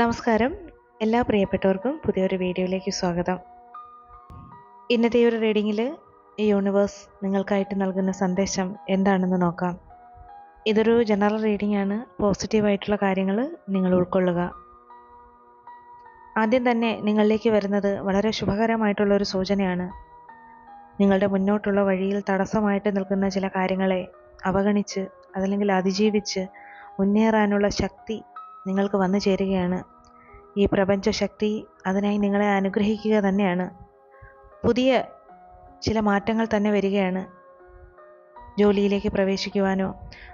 നമസ്കാരം. എല്ലാ പ്രിയപ്പെട്ടവർക്കും പുതിയൊരു വീഡിയോയിലേക്ക് സ്വാഗതം. ഇന്നത്തെ ഒരു റീഡിങ്ങിൽ ഈ യൂണിവേഴ്സ് നിങ്ങൾക്കായിട്ട് നൽകുന്ന സന്ദേശം എന്താണെന്ന് നോക്കാം. ഇതൊരു ജനറൽ റീഡിംഗ് ആണ് പോസിറ്റീവായിട്ടുള്ള കാര്യങ്ങൾ നിങ്ങൾ ഉൾക്കൊള്ളുക. ആദ്യം തന്നെ നിങ്ങളിലേക്ക് വരുന്നത് വളരെ ശുഭകരമായിട്ടുള്ള ഒരു സൂചനയാണ്. നിങ്ങളുടെ മുന്നോട്ടുള്ള വഴിയിൽ തടസ്സമായിട്ട് നിൽക്കുന്ന ചില കാര്യങ്ങളെ അവഗണിച്ച് അതല്ലെങ്കിൽ അതിജീവിച്ച് മുന്നേറാനുള്ള ശക്തി നിങ്ങൾക്ക് വന്നു ചേരുകയാണ്. ഈ പ്രപഞ്ചശക്തി അതിനായി നിങ്ങളെ അനുഗ്രഹിക്കുക തന്നെയാണ്. പുതിയ ചില മാറ്റങ്ങൾ തന്നെ വരികയാണ്. ജോലിയിലേക്ക് പ്രവേശിക്കുവാനോ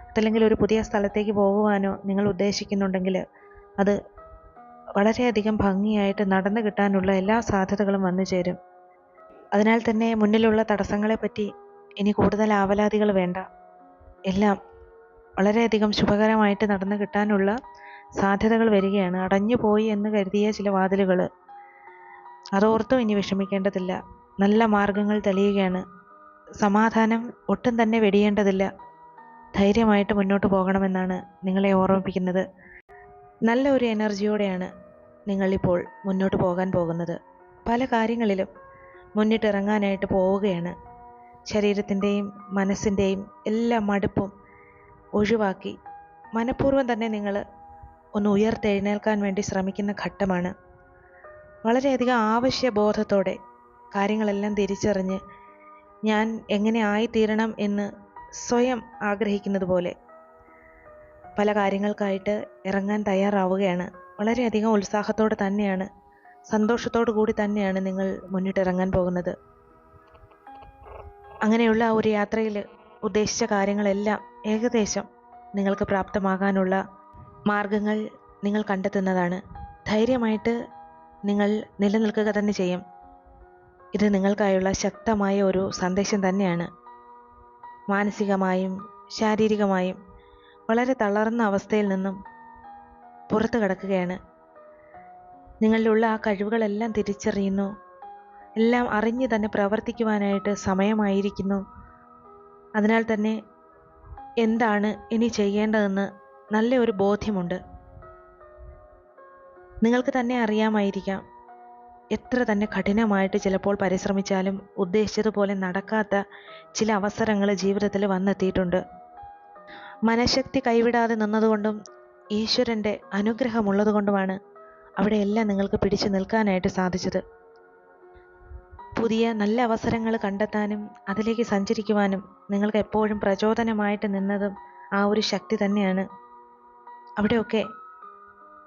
അതല്ലെങ്കിൽ ഒരു പുതിയ സ്ഥലത്തേക്ക് പോകുവാനോ നിങ്ങൾ ഉദ്ദേശിക്കുന്നുണ്ടെങ്കിൽ അത് വളരെയധികം ഭംഗിയായിട്ട് നടന്നു കിട്ടാനുള്ള എല്ലാ സാധ്യതകളും വന്നു ചേരും. അതിനാൽ തന്നെ മുന്നിലുള്ള തടസ്സങ്ങളെപ്പറ്റി ഇനി കൂടുതൽ ആവലാതികൾ വേണ്ട. എല്ലാം വളരെയധികം ശുഭകരമായിട്ട് നടന്നു കിട്ടാനുള്ള സാധ്യതകൾ വരികയാണ്. അടഞ്ഞുപോയി എന്ന് കരുതിയ ചില വാതിലുകൾ. അതോർത്തും ഇനി വിഷമിക്കേണ്ടതില്ല. നല്ല മാർഗങ്ങൾ തെളിയുകയാണ്. സമാധാനം ഒട്ടും തന്നെ വെടിയേണ്ടതില്ല. ധൈര്യമായിട്ട് മുന്നോട്ട് പോകണമെന്നാണ് നിങ്ങളെ ഓർമ്മിപ്പിക്കുന്നത്. നല്ല ഒരു എനർജിയോടെയാണ് നിങ്ങളിപ്പോൾ മുന്നോട്ട് പോകാൻ പോകുന്നത്. പല കാര്യങ്ങളിലും മുന്നിട്ടിറങ്ങാനായിട്ട് പോവുകയാണ്. ശരീരത്തിന്റെയും മനസ്സിന്റെയും എല്ലാ മടുപ്പും ഒഴിവാക്കി മനഃപൂർവം തന്നെ നിങ്ങൾ ഒന്ന് ഉയർത്തെഴുന്നേൽക്കാൻ വേണ്ടി ശ്രമിക്കുന്ന ഘട്ടമാണ്. വളരെയധികം ആവശ്യബോധത്തോടെ കാര്യങ്ങളെല്ലാം തിരിച്ചറിഞ്ഞ് ഞാൻ എങ്ങനെ ആയിത്തീരണം എന്ന് സ്വയം ആഗ്രഹിക്കുന്നത് പോലെ പല കാര്യങ്ങൾക്കായിട്ട് ഇറങ്ങാൻ തയ്യാറാവുകയാണ്. വളരെയധികം ഉത്സാഹത്തോടെ തന്നെയാണ് സന്തോഷത്തോടു കൂടി തന്നെയാണ് നിങ്ങൾ മുന്നിട്ടിറങ്ങാൻ പോകുന്നത്. അങ്ങനെയുള്ള ഒരു യാത്രയിൽ ഉദ്ദേശിച്ച കാര്യങ്ങളെല്ലാം ഏകദേശം നിങ്ങൾക്ക് പ്രാപ്തമാകാനുള്ള മാർഗങ്ങൾ നിങ്ങൾ കണ്ടെത്തുന്നതാണ്. ധൈര്യമായിട്ട് നിങ്ങൾ നിലനിൽക്കുക തന്നെ ചെയ്യും. ഇത് നിങ്ങൾക്കായുള്ള ശക്തമായ ഒരു സന്ദേശം തന്നെയാണ്. മാനസികമായും ശാരീരികമായും വളരെ തളർന്ന അവസ്ഥയിൽ നിന്നും പുറത്തു നിങ്ങളുടെ നിങ്ങളിലുള്ള ആ കഴിവുകളെല്ലാം തിരിച്ചറിയുന്നു. എല്ലാം അറിഞ്ഞ് തന്നെ പ്രവർത്തിക്കുവാനായിട്ട് സമയമായിരിക്കുന്നു. അതിനാൽ തന്നെ എന്താണ് ഇനി ചെയ്യേണ്ടതെന്ന് നല്ല ഒരു ബോധ്യമുണ്ട്. നിങ്ങൾക്ക് തന്നെ അറിയാമായിരിക്കാം. എത്ര തന്നെ കഠിനമായിട്ട് ചിലപ്പോൾ പരിശ്രമിച്ചാലും ഉദ്ദേശിച്ചതുപോലെ നടക്കാത്ത ചില അവസരങ്ങൾ ജീവിതത്തിൽ വന്നെത്തിയിട്ടുണ്ട്. മനഃശക്തി കൈവിടാതെ നിന്നതുകൊണ്ടും ഈശ്വരന്റെ അനുഗ്രഹമുള്ളതുകൊണ്ടുമാണ് അവിടെയെല്ലാം നിങ്ങൾക്ക് പിടിച്ചു നിൽക്കാനായിട്ട് സാധിച്ചത്. പുതിയ നല്ല അവസരങ്ങൾ കണ്ടെത്താനും അതിലേക്ക് സഞ്ചരിക്കുവാനും നിങ്ങൾക്ക് എപ്പോഴും പ്രചോദനമായിട്ട് നിന്നതും ആ ഒരു ശക്തി തന്നെയാണ്. അവിടെയൊക്കെ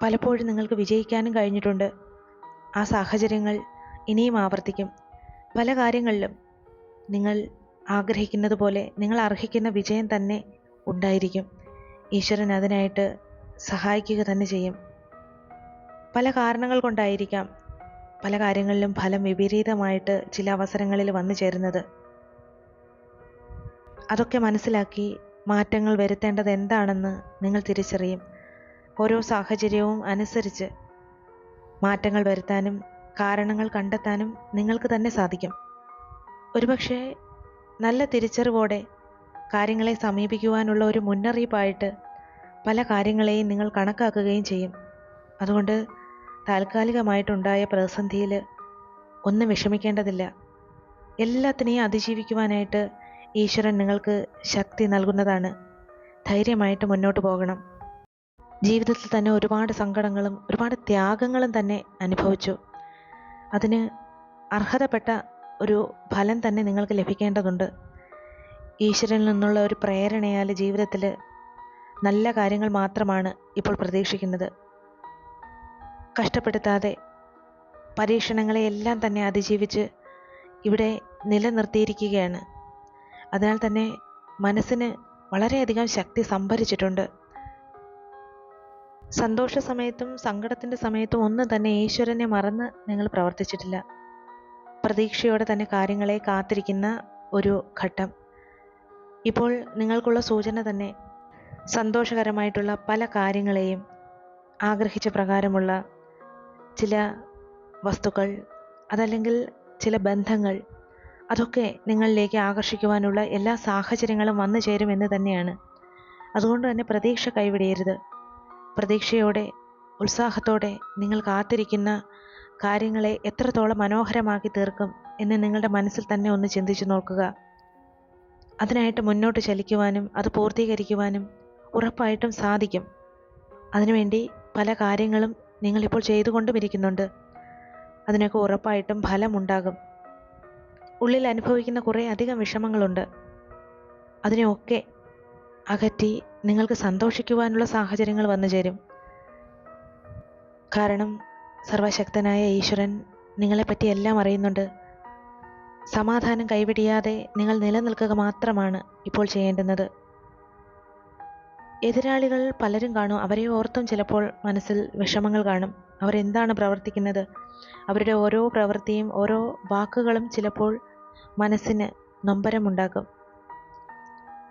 പലപ്പോഴും നിങ്ങൾക്ക് വിജയിക്കാനും കഴിഞ്ഞിട്ടുണ്ട്. ആ സാഹചര്യങ്ങൾ ഇനിയും ആവർത്തിക്കും. പല കാര്യങ്ങളിലും നിങ്ങൾ ആഗ്രഹിക്കുന്നത് പോലെ നിങ്ങൾ അർഹിക്കുന്ന വിജയം തന്നെ ഉണ്ടായിരിക്കും. ഈശ്വരൻ അതിനായിട്ട് സഹായിക്കുക തന്നെ ചെയ്യും. പല കാരണങ്ങൾ കൊണ്ടായിരിക്കാം പല കാര്യങ്ങളിലും ഫലം വിപരീതമായിട്ട് ചില അവസരങ്ങളിൽ വന്നു ചേരുന്നത്. അതൊക്കെ മനസ്സിലാക്കി മാറ്റങ്ങൾ വരുത്തേണ്ടത് എന്താണെന്ന് നിങ്ങൾ തിരിച്ചറിയും. ഓരോ സാഹചര്യവും അനുസരിച്ച് മാറ്റങ്ങൾ വരുത്താനും കാരണങ്ങൾ കണ്ടെത്താനും നിങ്ങൾക്ക് തന്നെ സാധിക്കും. ഒരുപക്ഷെ നല്ല തിരിച്ചറിവോടെ കാര്യങ്ങളെ സമീപിക്കുവാനുള്ള ഒരു മുന്നറിയിപ്പായിട്ട് പല കാര്യങ്ങളെയും നിങ്ങൾ കണക്കാക്കുകയും ചെയ്യും. അതുകൊണ്ട് താൽക്കാലികമായിട്ടുണ്ടായ പ്രതിസന്ധിയിൽ ഒന്നും വിഷമിക്കേണ്ടതില്ല. എല്ലാത്തിനെയും അതിജീവിക്കുവാനായിട്ട് ഈശ്വരൻ നിങ്ങൾക്ക് ശക്തി നൽകുന്നതാണ്. ധൈര്യമായിട്ട് മുന്നോട്ട് പോകണം. ജീവിതത്തിൽ തന്നെ ഒരുപാട് സങ്കടങ്ങളും ഒരുപാട് ത്യാഗങ്ങളും തന്നെ അനുഭവിച്ചു. അതിന് അർഹതപ്പെട്ട ഒരു ഫലം തന്നെ നിങ്ങൾക്ക് ലഭിക്കേണ്ടതുണ്ട്. ഈശ്വരനിൽ നിന്നുള്ള ഒരു പ്രേരണയാൽ ജീവിതത്തിൽ നല്ല കാര്യങ്ങൾ മാത്രമാണ് ഇപ്പോൾ പ്രതീക്ഷിക്കുന്നത്. കഷ്ടപ്പെടുത്താതെ പരീക്ഷണങ്ങളെ എല്ലാം തന്നെ അതിജീവിച്ച് ഇവിടെ നിലനിർത്തിയിരിക്കുകയാണ്. അതിനാൽ തന്നെ മനസ്സിന് വളരെയധികം ശക്തി സംഭരിച്ചിട്ടുണ്ട്. സന്തോഷ സമയത്തും സങ്കടത്തിന്റെ സമയത്തും ഒന്ന് തന്നെ ഈശ്വരനെ മറന്ന് നിങ്ങൾ പ്രവർത്തിച്ചിട്ടില്ല. പ്രതീക്ഷയോടെ തന്നെ കാര്യങ്ങളെ കാത്തിരിക്കുന്ന ഒരു ഘട്ടം. ഇപ്പോൾ നിങ്ങൾക്കുള്ള സൂചന തന്നെ സന്തോഷകരമായിട്ടുള്ള പല കാര്യങ്ങളെയും ആഗ്രഹിച്ച പ്രകാരമുള്ള ചില വസ്തുക്കൾ അതല്ലെങ്കിൽ ചില ബന്ധങ്ങൾ അതൊക്കെ നിങ്ങളിലേക്ക് ആകർഷിക്കുവാനുള്ള എല്ലാ സാഹചര്യങ്ങളും വന്നു ചേരുമെന്ന് തന്നെയാണ്. അതുകൊണ്ട് തന്നെ പ്രതീക്ഷ കൈവിടരുത്. പ്രതീക്ഷയോടെ ഉത്സാഹത്തോടെ നിങ്ങൾ കാത്തിരിക്കുന്ന കാര്യങ്ങളെ എത്രത്തോളം മനോഹരമാക്കി തീർക്കും എന്ന് നിങ്ങളുടെ മനസ്സിൽ തന്നെ ഒന്ന് ചിന്തിച്ചു നോക്കുക. അതിനായിട്ട് മുന്നോട്ട് ചലിക്കുവാനും അത് പൂർത്തീകരിക്കുവാനും ഉറപ്പായിട്ടും സാധിക്കും. അതിനുവേണ്ടി പല കാര്യങ്ങളും നിങ്ങളിപ്പോൾ ചെയ്തുകൊണ്ടും ഇരിക്കുന്നുണ്ട് അതിനൊക്കെ ഉറപ്പായിട്ടും ഫലമുണ്ടാകും. ഉള്ളിൽ അനുഭവിക്കുന്ന കുറേ അധികം വിഷമങ്ങളുണ്ട്. അതിനെയൊക്കെ അകറ്റി നിങ്ങൾക്ക് സന്തോഷിക്കുവാനുള്ള സാഹചര്യങ്ങൾ വന്നു ചേരും. കാരണം സർവശക്തനായ ഈശ്വരൻ നിങ്ങളെപ്പറ്റി എല്ലാം അറിയുന്നുണ്ട്. സമാധാനം കൈവിടിയാതെ നിങ്ങൾ നിലനിൽക്കുക മാത്രമാണ് ഇപ്പോൾ ചെയ്യേണ്ടുന്നത്. എതിരാളികൾ പലരും കാണും. അവരെ ഓർത്തും ചിലപ്പോൾ മനസ്സിൽ വിഷമങ്ങൾ കാണും. അവരെന്താണ് പ്രവർത്തിക്കുന്നത്? അവരുടെ ഓരോ പ്രവൃത്തിയും ഓരോ വാക്കുകളും ചിലപ്പോൾ മനസ്സിന് നൊമ്പരമുണ്ടാക്കും.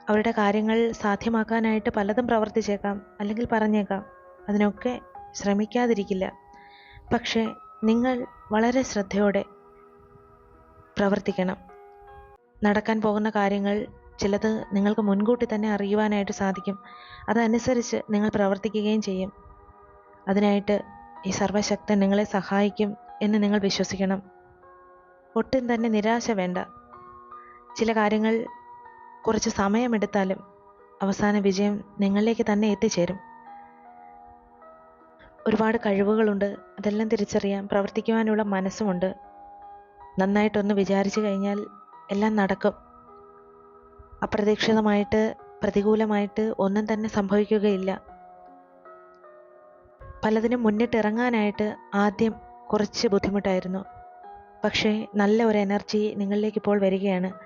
അവരുടെ കാര്യങ്ങൾ സാധ്യമാക്കാനായിട്ട് പലതും പ്രവർത്തിച്ചേക്കാം അല്ലെങ്കിൽ പറഞ്ഞേക്കാം. അതിനൊക്കെ ശ്രമിക്കാതിരിക്കില്ല. പക്ഷേ നിങ്ങൾ വളരെ ശ്രദ്ധയോടെ പ്രവർത്തിക്കണം. നടക്കാൻ പോകുന്ന കാര്യങ്ങൾ ചിലത് നിങ്ങൾക്ക് മുൻകൂട്ടി തന്നെ അറിയുവാനായിട്ട് സാധിക്കും. അതനുസരിച്ച് നിങ്ങൾ പ്രവർത്തിക്കുകയും ചെയ്യും. അതിനായിട്ട് ഈ സർവശക്തൻ നിങ്ങളെ സഹായിക്കും എന്ന് നിങ്ങൾ വിശ്വസിക്കണം. ഒട്ടും തന്നെ നിരാശ വേണ്ട. ചില കാര്യങ്ങൾ കുറച്ച് സമയമെടുത്താലും അവസാന വിജയം നിങ്ങളിലേക്ക് തന്നെ എത്തിച്ചേരും. ഒരുപാട് കഴിവുകളുണ്ട്. അതെല്ലാം തിരിച്ചറിയാം പ്രവർത്തിക്കുവാനുള്ള മനസ്സുമുണ്ട്. നന്നായിട്ടൊന്ന് വിചാരിച്ചു കഴിഞ്ഞാൽ എല്ലാം നടക്കും. അപ്രതീക്ഷിതമായിട്ട് പ്രതികൂലമായിട്ട് ഒന്നും തന്നെ സംഭവിക്കുകയില്ല. പലതിനും മുന്നിട്ടിറങ്ങാനായിട്ട് ആദ്യം കുറച്ച് ബുദ്ധിമുട്ടായിരുന്നു. പക്ഷേ നല്ല ഒരു എനർജി നിങ്ങളിലേക്ക് ഇപ്പോൾ വരികയാണ്.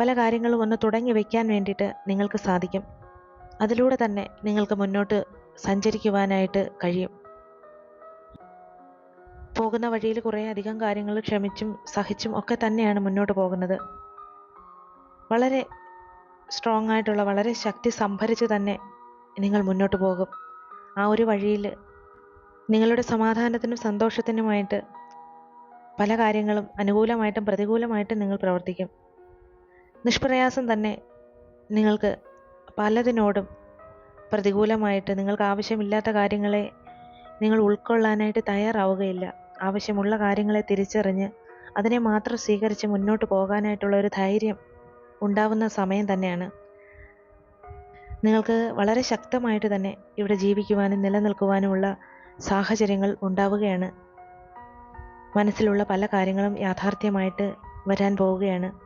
പല കാര്യങ്ങളും ഒന്ന് തുടങ്ങി വയ്ക്കാൻ വേണ്ടിയിട്ട് നിങ്ങൾക്ക് സാധിക്കും. അതിലൂടെ തന്നെ നിങ്ങൾക്ക് മുന്നോട്ട് സഞ്ചരിക്കുവാനായിട്ട് കഴിയും. പോകുന്ന വഴിയിൽ കുറേ അധികം കാര്യങ്ങൾ ക്ഷമിച്ചും സഹിച്ചും ഒക്കെ തന്നെയാണ് മുന്നോട്ട് പോകുന്നത്. വളരെ സ്ട്രോങ് ആയിട്ടുള്ള വളരെ ശക്തി സംഭരിച്ച് തന്നെ നിങ്ങൾ മുന്നോട്ട് പോകും. ആ ഒരു വഴിയിൽ നിങ്ങളുടെ സമാധാനത്തിനും സന്തോഷത്തിനുമായിട്ട് പല കാര്യങ്ങളും അനുകൂലമായിട്ടും പ്രതികൂലമായിട്ടും നിങ്ങൾ പ്രവർത്തിക്കും. നിഷ്പ്രയാസം തന്നെ നിങ്ങൾക്ക് പലതിനോടും പ്രതികൂലമായിട്ട് നിങ്ങൾക്ക് ആവശ്യമില്ലാത്ത കാര്യങ്ങളെ നിങ്ങൾ ഉൾക്കൊള്ളാനായിട്ട് തയ്യാറാവുകയില്ല. ആവശ്യമുള്ള കാര്യങ്ങളെ തിരിച്ചറിഞ്ഞ് അതിനെ മാത്രം സ്വീകരിച്ച് മുന്നോട്ട് പോകാനായിട്ടുള്ള ഒരു ധൈര്യം ഉണ്ടാവുന്ന സമയം തന്നെയാണ്. നിങ്ങൾക്ക് വളരെ ശക്തമായിട്ട് തന്നെ ഇവിടെ ജീവിക്കുവാനും നിലനിൽക്കുവാനുമുള്ള സാഹചര്യങ്ങൾ ഉണ്ടാവുകയാണ്. മനസ്സിലുള്ള പല കാര്യങ്ങളും യാഥാർത്ഥ്യമായിട്ട് വരാൻ പോവുകയാണ്.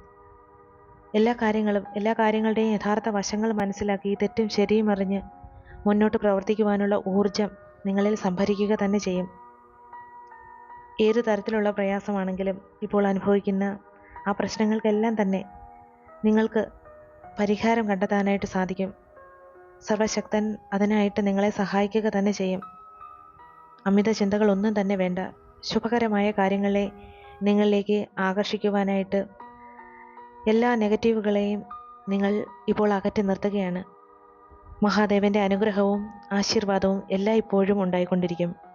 എല്ലാ കാര്യങ്ങളും എല്ലാ കാര്യങ്ങളുടെയും യഥാർത്ഥ വശങ്ങൾ മനസ്സിലാക്കി തെറ്റും ശരിയും അറിഞ്ഞ് മുന്നോട്ട് പ്രവർത്തിക്കുവാനുള്ള ഊർജം നിങ്ങളിൽ സംഭരിക്കുക തന്നെ ചെയ്യും. ഏത് തരത്തിലുള്ള പ്രയാസമാണെങ്കിലും ഇപ്പോൾ അനുഭവിക്കുന്ന ആ പ്രശ്നങ്ങൾക്കെല്ലാം തന്നെ നിങ്ങൾക്ക് പരിഹാരം കണ്ടെത്താനായിട്ട് സാധിക്കും. സർവശക്തൻ അതിനായിട്ട് നിങ്ങളെ സഹായിക്കുക തന്നെ ചെയ്യും. അമിത ചിന്തകളൊന്നും തന്നെ വേണ്ട. ശുഭകരമായ കാര്യങ്ങളെ നിങ്ങളിലേക്ക് ആകർഷിക്കുവാനായിട്ട് എല്ലാ നെഗറ്റീവുകളെയും നിങ്ങൾ ഇപ്പോൾ അകറ്റി നിർത്തുകയാണ്. മഹാദേവന്റെ അനുഗ്രഹവും ആശീർവാദവും എല്ലായ്പ്പോഴും ഉണ്ടായിക്കൊണ്ടിരിക്കും.